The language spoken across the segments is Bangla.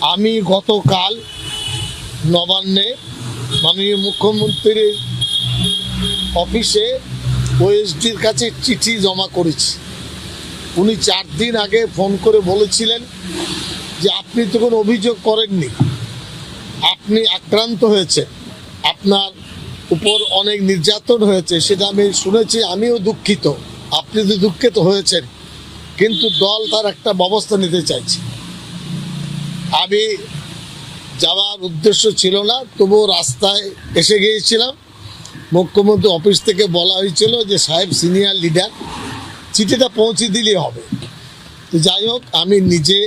আমি গতকাল নবান্নে মাননীয় মুখ্যমন্ত্রীর অফিসে ওএসডির কাছে চিঠি জমা করেছি। উনি চার দিন আগে ফোন করে বলেছিলেন যে, আপনি তো কোনো অভিযোগ করেননি। আপনি আক্রান্ত হয়েছে আপনার উপর অনেক নির্যাতন হয়েছে, সেটা আমি শুনেছি, আমিও দুঃখিত। আপনি তো দুঃখিত হয়েছেন। কিন্তু দল তার একটা ব্যবস্থা নিতে চাইছে। আমি যাওয়ার উদ্দেশ্য ছিল না, তবুও রাস্তায় এসে গিয়েছিলাম। মুখ্যমন্ত্রী অফিস থেকে বলা হয়েছিল যে, সাহেব সিনিয়র লিডার, চিঠিটা পৌঁছে দিলেই হবে। তো যাই হোক, আমি নিজে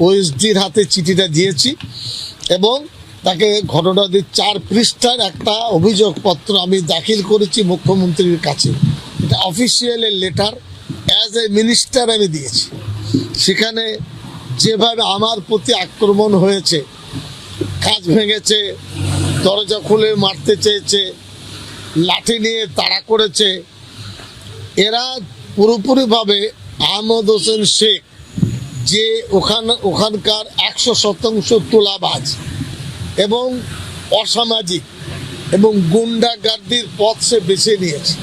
ওএসডির হাতে চিঠিটা দিয়েছি এবং তাকে ঘটনাটির চার পৃষ্ঠার একটা অভিযোগপত্র আমি দাখিল করেছি মুখ্যমন্ত্রীর কাছে। এটা অফিসিয়ালের লেটার, অ্যাজ এ মিনিস্টার আমি দিয়েছি। সেখানে যেভাবে আমার প্রতি আক্রমণ হয়েছে, কাজ ভেঙেছে, দরজা খুলে মারতে চেয়েছে, লাঠি নিয়ে তাড়া করেছে, এরা পুরোপুরিভাবে আহমদ হোসেন শেখ, যে ওখান, ওখানকার একশো শতাংশ তোলাবাজ এবং অসামাজিক এবং গুন্ডাগার্দির পথ সে বেছে নিয়েছে।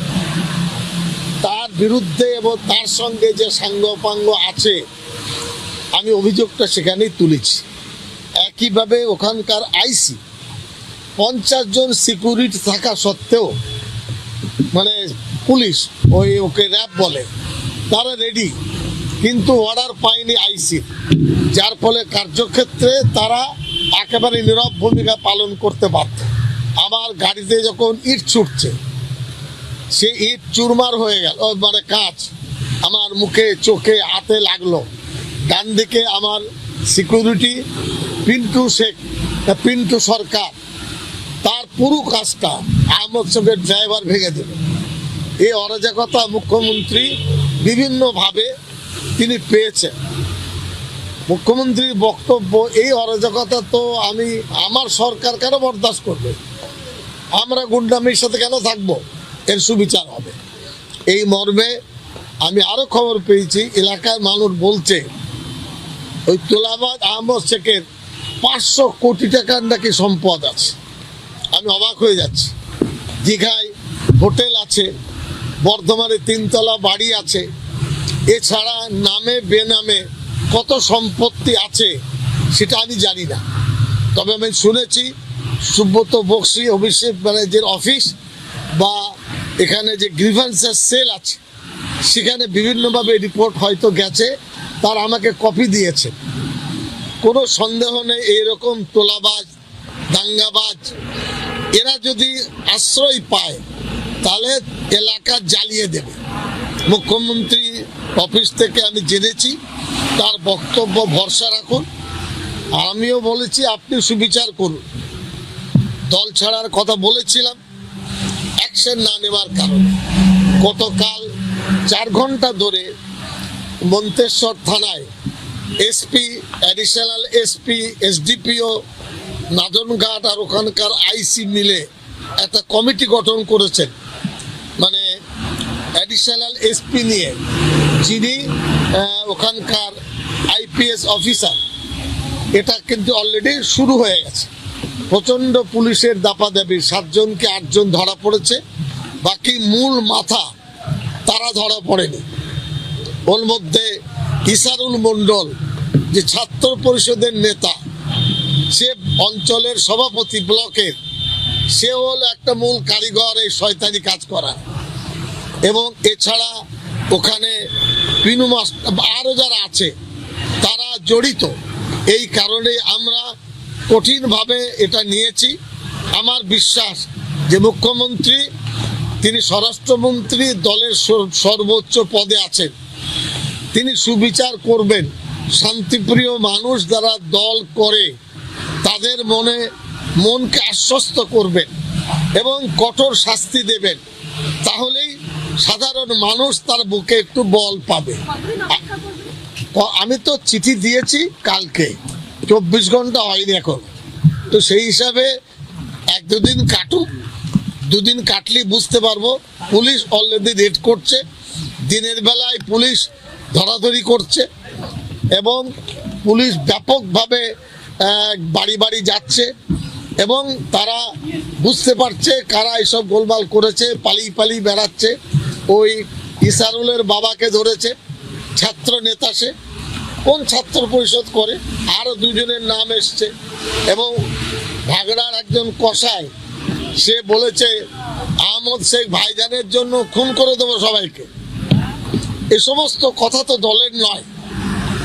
তার বিরুদ্ধে এবং তার সঙ্গে যে সাঙ্গপাঙ্গ আছে আমি অভিযোগটা সেখানেই তুলেছি। একইভাবে ওখানকার আইসি পঞ্চাশ জন সিকিউরিটি থাকা সত্ত্বেও মানে পুলিশ ওই ওকে র্যাব বলে, তারা রেডি, কিন্তু অর্ডার পায়নি আইসি যার ফলে কার্যক্ষেত্রে তারা একেবারে নীরব ভূমিকা পালন করতে পারত আমার গাড়িতে যখন ইট ছুটছে সে ইট চুরমার হয়ে গেল মানে কাঁচ আমার মুখে, চোখে, হাতে লাগল। ডান দিকে আমার সিকিউরিটি পিন্টু শেখ পিন্টু সরকার, তার পুরো কাজটা আহমদ শেখের ড্রাইভার ভেঙে দেবে এই অরাজকতা মুখ্যমন্ত্রী বিভিন্নভাবে তিনি পেয়েছেন। মুখ্যমন্ত্রীর বক্তব্য, এই অরাজকতা তো আমি, আমার সরকার কেন বরদাস্ত করবে? আমরা গুন্ডামির সাথে কেন থাকব? এর সুবিচার হবে। এই মর্মে আমি আরও খবর পেয়েছি, এলাকার মানুষ বলছে ওই তোলাবাদ আহমদ শেখের পাঁচশো কোটি টাকার নাকি সম্পদ আছে। আমি অবাক হয়ে যাচ্ছি। দীঘায় হোটেল আছে, বর্ধমানে তিনতলা বাড়ি আছে, এছাড়া নামে বেনামে কত সম্পত্তি আছে সেটা আমি জানি না। তবে আমি শুনেছি, সুব্রত বক্সি অভিষেক ব্যানার্জির অফিস বা এখানে যে গ্রিভান্সের সেল আছে, সেখানে বিভিন্নভাবে রিপোর্ট হয়তো গেছে। তার আমাকে কপি দিয়েছে। কোনো সন্দেহ নেই, এইরকম তোলাবাজ, দাঙ্গাবাজ। এরা যদি আশ্রয় পায়, তাহলে এলাকা জ্বালিয়ে দেবে। মুখ্যমন্ত্রী অফিস থেকে আমি জেনেছি, তার বক্তব্য ভরসা রাখুন। আমিও বলেছি, আপনি সুবিচার করুন। দল ছাড়ার কথা বলেছিলাম, অ্যাকশন না নেওয়ার কারণে। গতকাল চার ঘণ্টা ধরে মন্তেশ্বর থানায় SP additional SP, SDPO, Nadanghat আর ওখানকার আইসি মিলে একটা কমিটি গঠন করেছেন। মানে অ্যাডিশনাল এসপি নিয়ে যিনি ওখানকার আইপিএস অফিসার, এটা কিন্তু অলরেডি শুরু হয়ে গেছে। প্রচণ্ড পুলিশের দাপাদাবি সাতজনকে আটজন ধরা পড়েছে, বাকি মূল মাথা তারা ধরা পড়েনি। ওর মধ্যে ইসারুল মণ্ডল, যে ছাত্র পরিষদের নেতা, সে অঞ্চলের সভাপতি ব্লকের, সে হল একটা মূল কারিগর এই শয়তানি কাজ করা। এবং এছাড়া ওখানে পিনু আরও যারা আছে, তারা জড়িত। এই কারণে আমরা কঠিনভাবে এটা নিয়েছি। আমার বিশ্বাস যে মুখ্যমন্ত্রী, তিনি স্বরাষ্ট্রমন্ত্রী দলের সর- সর্বোচ্চ পদে আছেন। তিনি সুবিচার করবেন। শান্তিপ্রিয় মানুষ যারা দল করে, তাদের মনে, মনকে আশ্বস্ত করবেন এবং কঠোর শাস্তি দেবেন। তাহলেই সাধারণ মানুষ তার বুকে একটু বল পাবে। আমি তো চিঠি দিয়েছি কালকে। চব্বিশ ঘণ্টা হয়নি এখন। তো সেই হিসাবে এক দুদিন কাটুক। দুদিন কাটলেই বুঝতে পারব। পুলিশ অলরেডি রেড করছে। দিনের বেলায় পুলিশ ধরাধরি করছে এবং পুলিশ ব্যাপকভাবে বাড়ি বাড়ি যাচ্ছে এবং তারা বুঝতে পারছে কারা এসব গোলমাল করেছে, পালিয়ে পালিয়ে বেড়াচ্ছে। ওই ইসারুলের বাবাকে ধরেছে, ছাত্র নেতা সে, কোন ছাত্র পরিষদ করে, আরও দুজনের নাম এসছে এবং ভাগড়ার একজন কসাই, সে বলেছে, আহমদ শেখ ভাইজানের জন্য খুন করে দেবো সবাইকে। এ সমস্ত কথা তো দলের নয়।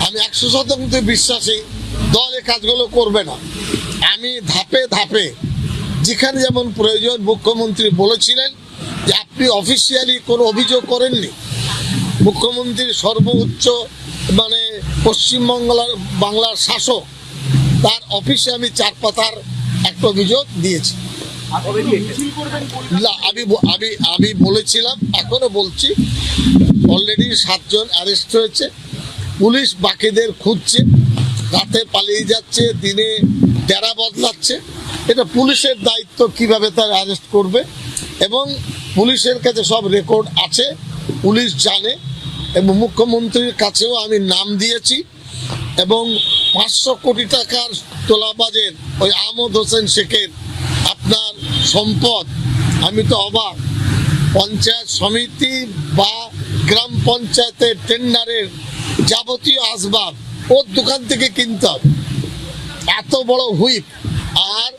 আমি একশো শতাংশ বিশ্বাসী, দল কাজগুলো করবে না। আমি ধাপে ধাপে যেখানে যেমন প্রয়োজন মুখ্যমন্ত্রী বলেছিলেন যে আপনি অফিসিয়ালি কোনো অভিযোগ করেননি। মুখ্যমন্ত্রীর সর্বোচ্চ মানে পশ্চিমবাংলার, বাংলার শাসক, তার অফিসে আমি চার পাতার একটা অভিযোগ দিয়েছি। না আমি আমি আমি বলেছিলাম এখনও বলছি। অলরেডি সাতজন অ্যারেস্ট হয়েছে। পুলিশ বাকিদের খুঁজছে। রাতে পালিয়ে যাচ্ছে দিনে ডেরা বদলাচ্ছে। এটা পুলিশের দায়িত্ব কীভাবে তার অ্যারেস্ট করবে? এবং পুলিশের কাছে সব রেকর্ড আছে পুলিশ জানে। এবং মুখ্যমন্ত্রীর কাছেও আমি নাম দিয়েছি। এবং পাঁচশো কোটি টাকার তোলাবাজের ওই আহমদ হোসেন শেখের আপনার সম্পদ, আমি তো অবাক। পঞ্চায়েত সমিতি বা গ্রাম পঞ্চায়েতের টেন্ডারের যাবতীয় আসবাব ওর দোকান থেকে কিনতে এত বড় হুইপ। আর